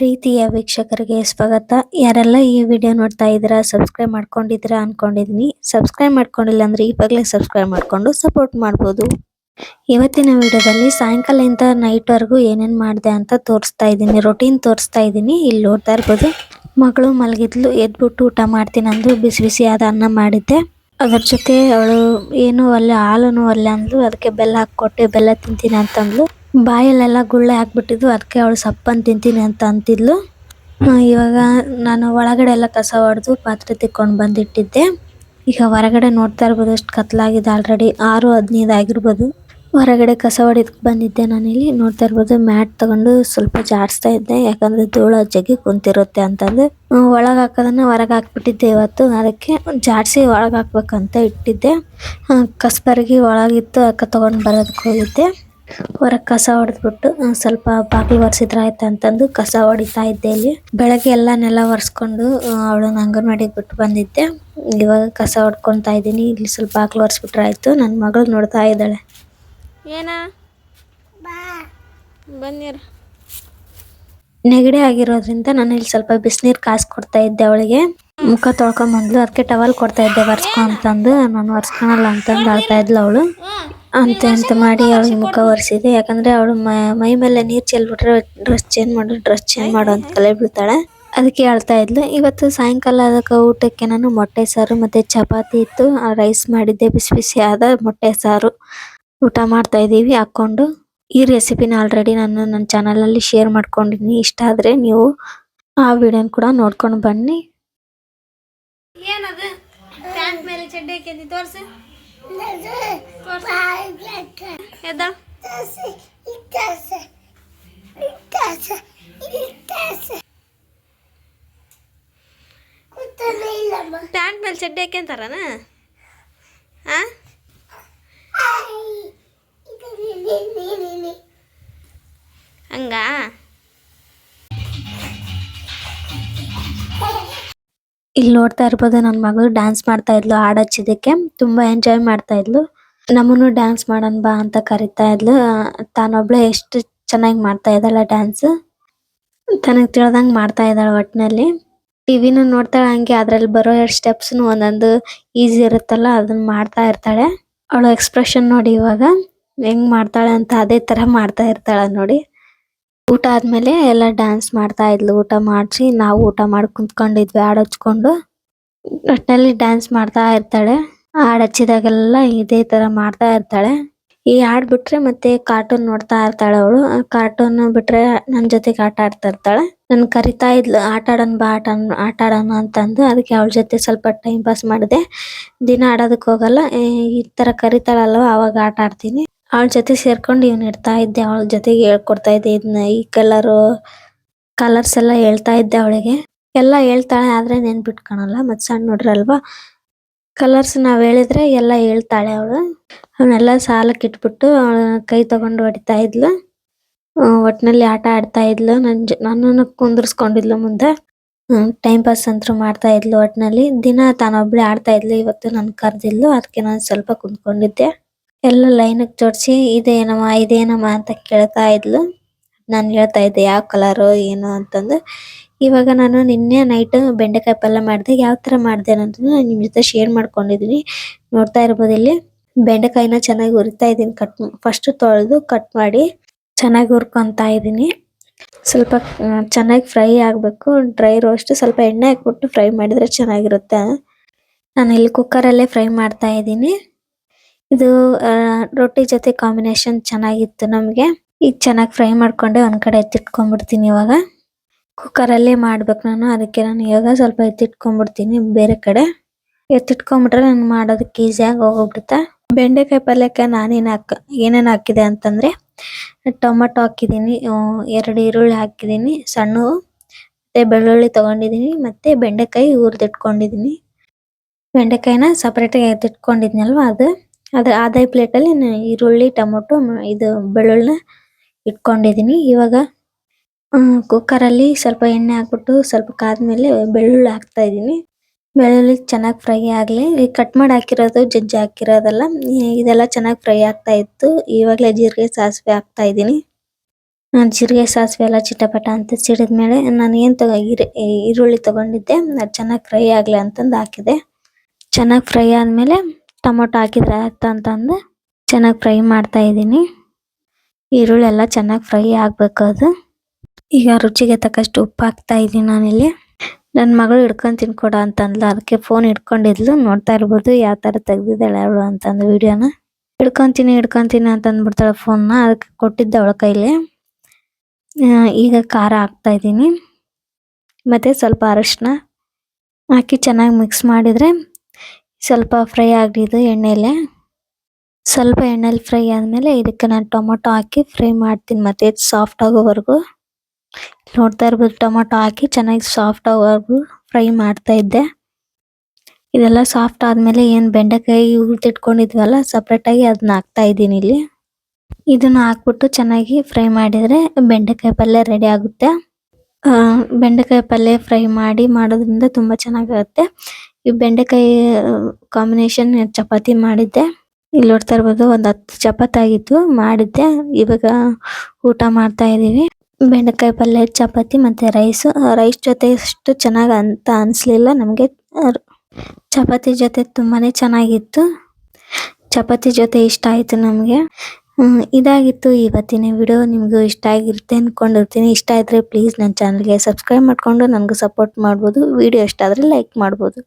ಪ್ರೀತಿಯ ವೀಕ್ಷಕರಿಗೆ ಸ್ವಾಗತ. ಯಾರೆಲ್ಲ ಈ ವಿಡಿಯೋ ನೋಡ್ತಾ ಇದ್ದೀರಾ ಸಬ್ಸ್ಕ್ರೈಬ್ ಮಾಡ್ಕೊಂಡಿದ್ದೀರಾ ಅನ್ಕೊಂಡಿದ್ದೀನಿ ಸಬ್ಸ್ಕ್ರೈಬ್ ಮಾಡ್ಕೊಂಡಿಲ್ಲ ಅಂದ್ರೆ ಇವಾಗಲೇ ಸಬ್ಸ್ಕ್ರೈಬ್ ಮಾಡಿಕೊಂಡು ಸಪೋರ್ಟ್ ಮಾಡ್ಬೋದು. ಇವತ್ತಿನ ವಿಡಿಯೋದಲ್ಲಿ ಸಾಯಂಕಾಲದಿಂದ ನೈಟ್ ವರೆಗೂ ಏನೇನ್ ಮಾಡಿದೆ ಅಂತ ತೋರಿಸ್ತಾ ಇದ್ದೀನಿ ರೊಟೀನ್ ತೋರಿಸ್ತಾ ಇದ್ದೀನಿ. ಇಲ್ಲಿ ನೋಡ್ತಾ ಇರ್ಬೋದು, ಮಗಳು ಮಲಗಿದ್ಲು, ಎದ್ಬಿಟ್ಟು ಊಟ ಮಾಡ್ತೀನಿ ಅಂದ್ರು ಬಿಸಿ ಬಿಸಿಯಾದ ಅನ್ನ ಮಾಡಿದ್ದೆ. ಅದ್ರ ಜೊತೆ ಅವಳು ಏನು ಅಲ್ಲ, ಹಾಲುನು ಅಲ್ಲ ಅಂದ್ಲು. ಅದಕ್ಕೆ ಬೆಲ್ಲ ಹಾಕ್ಕೊಟ್ಟೆ, ಬೆಲ್ಲ ತಿಂತೀನಿ ಅಂತಂದ್ಲು. ಬಾಯಲ್ಲೆಲ್ಲ ಗುಳ್ಳೆ ಹಾಕ್ಬಿಟ್ಟಿದ್ದು ಅದಕ್ಕೆ ಅವಳು ಸಪ್ಪನ್ನು ತಿಂತೀನಿ ಅಂತ ಅಂತಿದ್ಲು. ಇವಾಗ ನಾನು ಒಳಗಡೆ ಎಲ್ಲ ಕಸ ಹೊಡೆದು ಪಾತ್ರೆ ತಿಕ್ಕೊಂಡು ಬಂದಿಟ್ಟಿದ್ದೆ. ಈಗ ಹೊರಗಡೆ ನೋಡ್ತಾ ಇರ್ಬೋದು ಎಷ್ಟು ಕತ್ಲಾಗಿದೆ ಆಲ್ರೆಡಿ ಆರು, ಹದಿನೈದು ಆಗಿರ್ಬೋದು. ಹೊರಗಡೆ ಕಸ ಹೊಡೆದಕ್ಕೆ ಬಂದಿದ್ದೆ ನಾನಿಲ್ಲಿ. ನೋಡ್ತಾ ಇರ್ಬೋದು ಮ್ಯಾಟ್ ತಗೊಂಡು ಸ್ವಲ್ಪ ಜಾಡಿಸ್ತಾ ಇದ್ದೆ. ಯಾಕಂದ್ರೆ ಧೂಳ ಜಗ್ಗಿ ಕುಂತಿರುತ್ತೆ ಅಂತಂದು. ಒಳಗೆ ಹಾಕೋದನ್ನ ಹೊರಗೆ ಹಾಕ್ಬಿಟ್ಟಿದ್ದೆ ಇವತ್ತು. ಅದಕ್ಕೆ ಜಾಡಿಸಿ ಒಳಗೆ ಹಾಕ್ಬೇಕಂತ ಇಟ್ಟಿದ್ದೆ. ಕಸ್ಬರ್ಗಿ ಒಳಗಿತ್ತು ಅಕ್ಕ ತಗೊಂಡು ಬರೋದಕ್ಕೆ ಹೋಗಿದ್ದೆ. ಹೊರಗೆ ಕಸ ಹೊಡೆದ್ಬಿಟ್ಟು ಸ್ವಲ್ಪ ಬಾಗಿಲು ಒರೆಸಿದ್ರ ಆಯ್ತು ಅಂತಂದು ಕಸ ಹೊಡಿತಾ ಇದ್ದೆ ಇಲ್ಲಿ. ಬೆಳಗ್ಗೆ ಎಲ್ಲ ನೆಲ ಒರೆಸ್ಕೊಂಡು ಅವಳನ್ನ ಅಂಗನವಾಡಿಗೆ ಬಿಟ್ಟು ಬಂದಿದ್ದೆ. ಇವಾಗ ಕಸ ಹೊಡ್ಕೊಂತಾ ಇದ್ದೀನಿ. ಇಲ್ಲಿ ಸ್ವಲ್ಪ ಬಾಗಿಲು ಒರೆಸ್ಬಿಟ್ರೆ ಆಯ್ತು. ನನ್ನ ಮಗಳು ನೋಡ್ತಾ ಇದ್ದಾಳೆ. ಏನ? ಬನ್ನಿರ. ನೆಗಡಿ ಆಗಿರೋದ್ರಿಂದ ನಾನು ಇಲ್ಲಿ ಸ್ವಲ್ಪ ಬಿಸಿನೀರು ಕಾಸು ಕೊಡ್ತಾ ಇದ್ದೆ ಅವಳಿಗೆ. ಮುಖ ತೊಳ್ಕೊಂಬಂದ್ಲು. ಅದಕ್ಕೆ ಟವಲ್ ಕೊಡ್ತಾ ಇದ್ದೆ ಒರೆಸ್ಕೊ ಅಂತಂದು. ನಾನು ಒರೆಸ್ಕೊಳಲ್ಲ ಅಂತಂದು ಆಳ್ತಾ ಇದ್ಲು ಅವಳು. ಅಂತ ಅಂತ ಮಾಡಿ ಅವಳಿಗೆ ಮುಖ ಒರೆಸಿದೆ. ಯಾಕಂದ್ರೆ ಅವಳು ಮೈ ಮೇಲೆ ನೀರು ಚೆಲ್ಬಿಟ್ರೆ ಡ್ರೆಸ್ ಚೇಂಜ್ ಮಾಡು, ಡ್ರೆಸ್ ಚೇಂಜ್ ಮಾಡು ಅಂತ ಕಲೆ ಬೀಳ್ತಾಳೆ. ಅದಕ್ಕೆ ಹೇಳ್ತಾ ಇದ್ಲು, ಇವತ್ತು ಸಾಯಂಕಾಲ ಅದಕ್ಕೆ ಊಟಕ್ಕೆ ನಾನು ಮೊಟ್ಟೆ ಸಾರು ಮತ್ತೆ ಚಪಾತಿ ಇತ್ತು. ರೈಸ್ ಮಾಡಿದ್ದೆ, ಬಿಸಿ ಬಿಸಿ ಆದ ಮೊಟ್ಟೆ ಸಾರು. ಊಟ ಮಾಡ್ತಾ ಇದ್ದೀವಿ ಹಾಕೊಂಡು ಈ ರೆಸಿಪಿನ ಆಲ್ರೆಡಿ ನಾನು ನನ್ನ ಚಾನಲಲ್ಲಿ ಶೇರ್ ಮಾಡ್ಕೊಂಡಿದ್ದೀನಿ. ಇಷ್ಟ ಆದರೆ ನೀವು ಆ ವಿಡಿಯೋನ ಕೂಡ ನೋಡ್ಕೊಂಡು ಬನ್ನಿ. ಏನದು? ಮೇಲೆ ಚಡ್ಡಿ ಹಾಕಿದ್ದಿ ಎದ್ದ ಪ್ಯಾಂಟ್ ಮೇಲೆ ಚಡ್ಡಿ ಹಾಕ್ಯಂತಾರನ? ಆ? ಹಂಗ? ಇಲ್ಲಿ ನೋಡ್ತಾ ಇರ್ಬೋದು ನನ್ನ ಮಗಳು ಡ್ಯಾನ್ಸ್ ಮಾಡ್ತಾ ಇದ್ಲು, ಹಾಡು ಹಚ್ಚಿದ್ದಕ್ಕೆ. ತುಂಬಾ ಎಂಜಾಯ್ ಮಾಡ್ತಾ ಇದ್ಲು. ನಮ್ಮನ್ನು ಡಾನ್ಸ್ ಮಾಡೋಣ ಬಾ ಅಂತ ಕರೀತಾ ಇದ್ಲು. ತಾನೊಬ್ಳೆ ಎಷ್ಟು ಚೆನ್ನಾಗಿ ಮಾಡ್ತಾ ಇದ್ದಾಳೆ ಡ್ಯಾನ್ಸ್ ತನಗ್ ತಿಳ್ದಂಗ್ ಮಾಡ್ತಾ ಇದ್ದಾಳೆ ಒಟ್ನಲ್ಲಿ. ಟಿವಿನೂ ನೋಡ್ತಾಳೆ ಹಂಗೆ, ಅದ್ರಲ್ಲಿ ಬರೋ ಎರಡು ಸ್ಟೆಪ್ಸ್ನು ಒಂದೊಂದು ಈಸಿ ಇರುತ್ತಲ್ಲ ಅದನ್ನ ಮಾಡ್ತಾ ಇರ್ತಾಳೆ. ಅವಳ ಎಕ್ಸ್ಪ್ರೆಷನ್ ನೋಡಿ ಇವಾಗ, ಹೆಂಗ್ ಮಾಡ್ತಾಳೆ ಅಂತ ಅದೇ ತರ ಮಾಡ್ತಾ ಇರ್ತಾಳೆ ನೋಡಿ. ಊಟ ಆದ್ಮೇಲೆ ಎಲ್ಲ ಡ್ಯಾನ್ಸ್ ಮಾಡ್ತಾ ಇದ್ಲು. ಊಟ ಮಾಡಿಸಿ, ನಾವು ಊಟ ಮಾಡಿ ಕುಂತ್ಕೊಂಡಿದ್ವಿ ಆಡೋಚ್ಕೊಂಡು ಒಟ್ಟಿನಲ್ಲಿ ಡಾನ್ಸ್ ಡ್ಯಾನ್ಸ್ ಮಾಡ್ತಾ ಇರ್ತಾಳೆ. ಹಾಡ್ ಹಚ್ಚಿದಾಗೆಲ್ಲ ಇದೇ ತರ ಮಾಡ್ತಾ ಇರ್ತಾಳೆ. ಈ ಹಾಡ್ ಬಿಟ್ರೆ ಮತ್ತೆ ಕಾರ್ಟೂನ್ ನೋಡ್ತಾ ಇರ್ತಾಳೆ ಅವಳು. ಕಾರ್ಟೂನ್ ಬಿಟ್ರೆ ನನ್ ಜೊತೆಗೆ ಆಟ ಆಡ್ತಾ ಇರ್ತಾಳೆ. ನನ್ ಕರಿತಾ ಇದ್ಲು, ಆಟ ಆಡೋಣ ಬಾ, ಆಟ ಆಟ ಆಡೋಣ ಅಂತಂದು ಅದಕ್ಕೆ ಅವಳ ಜೊತೆ ಸ್ವಲ್ಪ ಟೈಮ್ ಪಾಸ್ ಮಾಡಿದೆ. ದಿನ ಆಡೋದಕ್ ಹೋಗಲ್ಲ. ಈ ತರ ಕರಿತಾಳಲ್ವ, ಅವಾಗ ಆಟ ಆಡ್ತೀನಿ. ಅವಳ ಜೊತೆ ಸೇರ್ಕೊಂಡು ಇವ್ನ ಇಡ್ತಾ ಇದ್ದೆ, ಅವಳ ಜೊತೆಗೆ ಹೇಳ್ಕೊಡ್ತಾ ಇದ್ದೆ. ಇದನ್ನ ಈ ಕಲರು ಕಲರ್ಸ್ ಎಲ್ಲ ಹೇಳ್ತಾ ಇದ್ದೆ ಅವಳಿಗೆ. ಎಲ್ಲ ಹೇಳ್ತಾಳೆ, ಆದ್ರೆ ನೆನ್ಪಿಟ್ಕೊಳಲ್ಲ. ಮತ್ ಸಣ್ಣ ಹುಡ್ರಲ್ವಾ. ಕಲರ್ಸ್ ನಾವ್ ಹೇಳಿದ್ರೆ ಎಲ್ಲ ಹೇಳ್ತಾಳೆ ಅವಳು. ಅವನ್ನೆಲ್ಲ ಸಾಲಕ್ಕೆ ಇಟ್ಬಿಟ್ಟು ಕೈ ತಗೊಂಡು ಹೊಡಿತಾ ಇದ್ಲು. ಒಟ್ನಲ್ಲಿ ಆಟ ಆಡ್ತಾ ಇದ್ಲು. ನನ್ ನನ್ನನ್ನು ಕುಂದರ್ಸ್ಕೊಂಡಿದ್ಲು ಮುಂದೆ. ಟೈಮ್ ಪಾಸ್ ಅಂತೂ ಮಾಡ್ತಾ ಇದ್ಲು ಒಟ್ನಲ್ಲಿ. ದಿನ ತಾನೊಬ್ಳೆ ಆಡ್ತಾ ಇದ್ಲು, ಇವತ್ತು ನನ್ ಕರ್ದಿದ್ಲು. ಅದಕ್ಕೆ ನಾನು ಸ್ವಲ್ಪ ಕುಂತ್ಕೊಂಡಿದ್ದೆ. ಎಲ್ಲ ಲೈನ್ ಜೋಡಿಸಿ, ಇದೇನಮ್ಮ ಇದೇನಮ್ಮ ಅಂತ ಕೇಳ್ತಾ ಇದ್ಲು. ನಾನು ಹೇಳ್ತಾ ಇದ್ದೆ ಯಾವ ಕಲರು ಏನು ಅಂತಂದು. ಇವಾಗ ನಾನು ನಿನ್ನೆ ನೈಟ್ ಬೆಂಡೆಕಾಯಿ ಪಲ್ಯ ಮಾಡಿದೆ. ಯಾವ ತರ ಮಾಡಿದೆ ಅನ್ನೋದನ್ನ ನಿಮ್ ಜೊತೆ ಶೇರ್ ಮಾಡ್ಕೊಂಡಿದೀನಿ. ನೋಡ್ತಾ ಇರ್ಬೋದು ಇಲ್ಲಿ. ಬೆಂಡೆಕಾಯಿನ ಚೆನ್ನಾಗಿ ಹುರಿತಾ ಇದ್ದೀನಿ. ಕಟ್ ಫಸ್ಟ್ ತೊಳೆದು ಕಟ್ ಮಾಡಿ ಚೆನ್ನಾಗಿ ಹುರ್ಕೊತಾ ಇದೀನಿ ಸ್ವಲ್ಪ ಚೆನ್ನಾಗಿ ಫ್ರೈ ಆಗಬೇಕು. ಡ್ರೈ ರೋಸ್ಟ್ ಸ್ವಲ್ಪ ಎಣ್ಣೆ ಹಾಕ್ಬಿಟ್ಟು ಫ್ರೈ ಮಾಡಿದ್ರೆ ಚೆನ್ನಾಗಿರುತ್ತೆ. ನಾನು ಇಲ್ಲಿ ಕುಕ್ಕರಲ್ಲೇ ಫ್ರೈ ಮಾಡ್ತಾ ಇದ್ದೀನಿ. ಇದು ರೊಟ್ಟಿ ಜೊತೆ ಕಾಂಬಿನೇಷನ್ ಚೆನ್ನಾಗಿತ್ತು ನಮಗೆ. ಈಗ ಚೆನ್ನಾಗಿ ಫ್ರೈ ಮಾಡ್ಕೊಂಡೆ, ಒಂದ್ ಕಡೆ ಎತ್ತಿಟ್ಕೊಂಡ್ಬಿಡ್ತೀನಿ ಇವಾಗ. ಕುಕ್ಕರಲ್ಲೇ ಮಾಡ್ಬೇಕು ನಾನು, ಅದಕ್ಕೆ ನಾನು ಇವಾಗ ಸ್ವಲ್ಪ ಎತ್ತಿಟ್ಕೊಂಡ್ಬಿಡ್ತೀನಿ ಬೇರೆ ಕಡೆ. ಎತ್ತಿಟ್ಕೊಂಡ್ಬಿಟ್ರೆ ನಾನು ಮಾಡೋದಕ್ಕೆ ಈಸಿಯಾಗಿ ಹೋಗ್ಬಿಡುತ್ತೆ. ಬೆಂಡೆಕಾಯಿ ಪಲ್ಯಕ್ಕೆ ನಾನೇನು ಹಾಕ, ಏನೇನು ಹಾಕಿದೆ ಅಂತಂದ್ರೆ, ಟೊಮೆಟೊ ಹಾಕಿದ್ದೀನಿ ಎರಡು ಈರುಳ್ಳಿ ಹಾಕಿದ್ದೀನಿ, ಸಣ್ಣವು, ಮತ್ತು ಬೆಳ್ಳುಳ್ಳಿ ತೊಗೊಂಡಿದ್ದೀನಿ, ಮತ್ತೆ ಬೆಂಡೆಕಾಯಿ ಹುರಿದಿಟ್ಕೊಂಡಿದ್ದೀನಿ ಬೆಂಡೆಕಾಯಿನ ಸಪ್ರೇಟಾಗಿ ಎತ್ತಿಟ್ಕೊಂಡಿದ್ನಲ್ವ ಅದು? ಅದು ಅದೇ ಪ್ಲೇಟ್ ಅಲ್ಲಿ ನಾನು ಈರುಳ್ಳಿ, ಟೊಮೊಟೊ ಇದು ಬೆಳ್ಳುಳ್ಳಿನ ಇಟ್ಕೊಂಡಿದೀನಿ. ಇವಾಗ ಕುಕ್ಕರ್ ಅಲ್ಲಿ ಸ್ವಲ್ಪ ಎಣ್ಣೆ ಹಾಕ್ಬಿಟ್ಟು ಸ್ವಲ್ಪ ಕಾದ್ಮೇಲೆ ಬೆಳ್ಳುಳ್ಳಿ ಹಾಕ್ತಾ ಇದ್ದೀನಿ ಬೆಳ್ಳುಳ್ಳಿ ಚೆನ್ನಾಗಿ ಫ್ರೈ ಆಗ್ಲಿ, ಈ ಕಟ್ ಮಾಡಿ ಹಾಕಿರೋದು ಜಜ್ಜಿ ಹಾಕಿರೋದಲ್ಲ ಇದೆಲ್ಲ ಚೆನ್ನಾಗಿ ಫ್ರೈ ಆಗ್ತಾ ಇತ್ತು ಇವಾಗಲೇ ಜೀರಿಗೆ ಸಾಸಿವೆ ಹಾಕ್ತಾ ಇದ್ದೀನಿ ನಾನು ಜೀರಿಗೆ ಸಾಸಿವೆ ಎಲ್ಲ ಚಿಟಪಟ ಅಂತ ಸಿಡಿದ್ಮೇಲೆ ನಾನು ಏನು ತಗೋ, ಈರ್- ಈರುಳ್ಳಿ ತಗೊಂಡಿದ್ದೆ. ಅದು ಚೆನ್ನಾಗಿ ಫ್ರೈ ಆಗಲಿ ಅಂತಂದು ಹಾಕಿದೆ. ಚೆನ್ನಾಗಿ ಫ್ರೈ ಆದಮೇಲೆ ಟೊಮೊಟೊ ಹಾಕಿದ್ರೆ ಆಗ್ತಾ ಅಂತಂದು ಚೆನ್ನಾಗಿ ಫ್ರೈ ಮಾಡ್ತಾ ಇದ್ದೀನಿ ಈರುಳ್ಳಿ ಎಲ್ಲ ಚೆನ್ನಾಗಿ ಫ್ರೈ ಆಗ್ಬೇಕು ಅದು ಈಗ ರುಚಿಗೆ ತಕ್ಕಷ್ಟು ಉಪ್ಪು ಹಾಕ್ತಾ ಇದ್ದೀನಿ ನಾನಿಲ್ಲಿ. ನನ್ನ ಮಗಳು ಹಿಡ್ಕೊಂಡು ತಿನ್ಕೊಡ ಅಂತಂದ್ಲು. ಅದಕ್ಕೆ ಫೋನ್ ಹಿಡ್ಕೊಂಡಿದ್ಲು. ನೋಡ್ತಾ ಇರ್ಬೋದು ಯಾವ ತರ ತೆಗ್ದಿದ್ದಾಳೆ ಅವಳು ಅಂತಂದು ವಿಡಿಯೋನ ಹಿಡ್ಕೊಂತೀನಿ ಹಿಡ್ಕೊಂತೀನಿ ಅಂತ ಅಂದ್ಬಿಡ್ತಾಳೆ ಫೋನ್ನ ಅದಕ್ಕೆ ಕೊಟ್ಟಿದ್ದೆ ಅವಳ ಕೈಲಿ. ಈಗ ಖಾರ ಹಾಕ್ತಾ ಇದ್ದೀನಿ. ಮತ್ತೆ ಸ್ವಲ್ಪ ಅರಶಿನ ಹಾಕಿ ಚೆನ್ನಾಗಿ ಮಿಕ್ಸ್ ಮಾಡಿದ್ರೆ ಸ್ವಲ್ಪ ಫ್ರೈ ಆಗಿದ್ದು ಎಣ್ಣೆಲೆ. ಸ್ವಲ್ಪ ಎಣ್ಣೆಲಿ ಫ್ರೈ ಆದಮೇಲೆ ಇದಕ್ಕೆ ನಾನು ಟೊಮೊಟೊ ಹಾಕಿ ಫ್ರೈ ಮಾಡ್ತೀನಿ. ಮತ್ತೆ ಸಾಫ್ಟ್ ಆಗೋವರೆಗೂ. ನೋಡ್ತಾ ಇರ್ಬೋದು, ಟೊಮೊಟೊ ಹಾಕಿ ಚೆನ್ನಾಗಿ ಸಾಫ್ಟ್ ಆಗೋವರೆಗೂ ಫ್ರೈ ಮಾಡ್ತಾ ಇದ್ದೆ. ಇದೆಲ್ಲ ಸಾಫ್ಟ್ ಆದಮೇಲೆ ಏನು ಬೆಂಡೆಕಾಯಿ ಹುರಿದಿಟ್ಕೊಂಡಿದ್ವಲ್ಲ ಸಪ್ರೇಟಾಗಿ ಅದನ್ನ ಹಾಕ್ತಾ ಇದ್ದೀನಿ ಇಲ್ಲಿ. ಇದನ್ನ ಹಾಕ್ಬಿಟ್ಟು ಚೆನ್ನಾಗಿ ಫ್ರೈ ಮಾಡಿದ್ರೆ ಬೆಂಡೆಕಾಯಿ ಪಲ್ಯ ರೆಡಿ ಆಗುತ್ತೆ. ಬೆಂಡೆಕಾಯಿ ಪಲ್ಯ ಫ್ರೈ ಮಾಡಿ ಮಾಡೋದ್ರಿಂದ ತುಂಬಾ ಚೆನ್ನಾಗಿರುತ್ತೆ ಈ ಬೆಂಡೆಕಾಯಿ ಕಾಂಬಿನೇಷನ್ ಚಪಾತಿ ಮಾಡಿದ್ದೆ. ಇಲ್ಲಿ ನೋಡ್ತಾ ಇರ್ಬೋದು ಒಂದ್ ಹತ್ತು ಚಪಾತಿ ಆಗಿತ್ತು ಮಾಡಿದ್ದೆ. ಇವಾಗ ಊಟ ಮಾಡ್ತಾ ಇದೀವಿ ಬೆಂಡೆಕಾಯಿ ಪಲ್ಯ ಚಪಾತಿ ಮತ್ತೆ ರೈಸ್. ರೈಸ್ ಜೊತೆ ಅಷ್ಟು ಚೆನ್ನಾಗ್ ಅಂತ ಅನ್ಸ್ಲಿಲ್ಲ ನಮ್ಗೆ. ಚಪಾತಿ ಜೊತೆ ತುಂಬಾನೇ ಚೆನ್ನಾಗಿತ್ತು. ಚಪಾತಿ ಜೊತೆ ಇಷ್ಟ ಆಯ್ತು ನಮ್ಗೆ. ಇದಾಗಿತ್ತು ಇವತ್ತಿನ ವಿಡಿಯೋ. ನಿಮ್ಗೂ ಇಷ್ಟ ಆಗಿರುತ್ತೆ ಅನ್ಕೊಂಡಿರ್ತೀನಿ. ಇಷ್ಟ ಆದರೆ ಪ್ಲೀಸ್ ನನ್ನ ಚಾನಲ್ಗೆ ಸಬ್ಸ್ಕ್ರೈಬ್ ಮಾಡ್ಕೊಂಡು ನನಗೂ ಸಪೋರ್ಟ್ ಮಾಡ್ಬೋದು. ವಿಡಿಯೋ ಇಷ್ಟ ಆದರೆ ಲೈಕ್ ಮಾಡ್ಬೋದು.